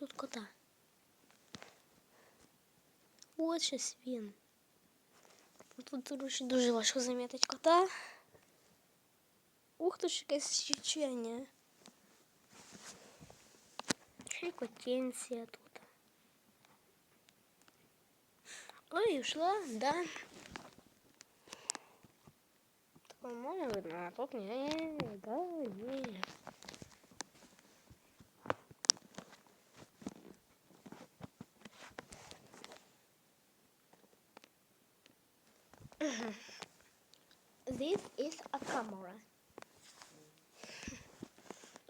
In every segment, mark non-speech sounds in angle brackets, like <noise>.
тут кота. От щось він. Тут, коротше, дуже важко замітити кота. Ух, тут ж якесь щечення. Ще й котенція тут. Ой, ушла, да. По-моему, видно, а тут не, да, не. This is a camera.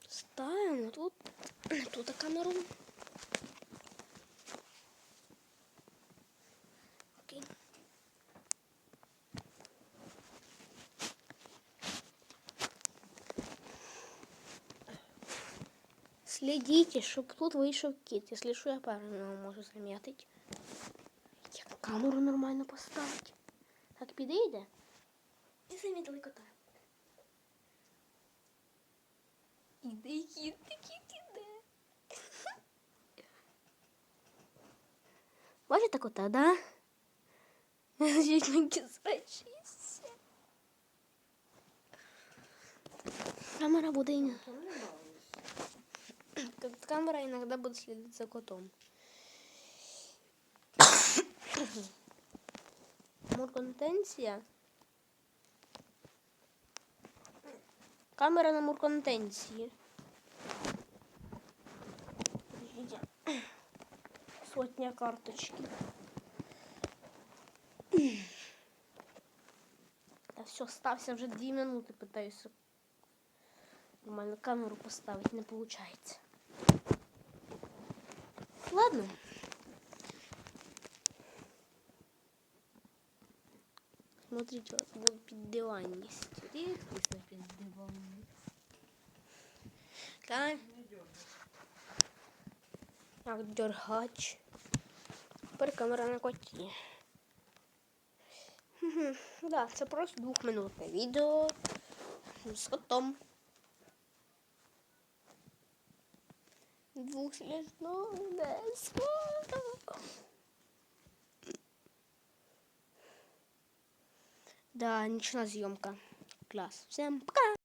Ставимо тут, <clears throat> тут камеру. Следите, щоб тут вийшов кіт. Якщо що, я правильно можу замітити. Як камеру нормально поставити. Так підійде. І замітили кота. Іде кіт, кіт іде. Бачите кота, да? Чуть не кисачися. Камера буде і не... Как камера иногда будет следить за котом. <coughs> <coughs> <coughs> Мурконтенція. Камера на мурконтенції. Сотня карточки. Та все, стався вже дві минути, питаюся. Нормально камеру поставить не получается. Ладно. Смотрите, вот вас будет піддиванність. Рідкісна піддиванність. Так. Так, дергач. Тепер камера на коті. Да, це просто двохминутне відео з котом. Двухсмішно без фото. Да, нічна зйомка. Клас. Всем пока.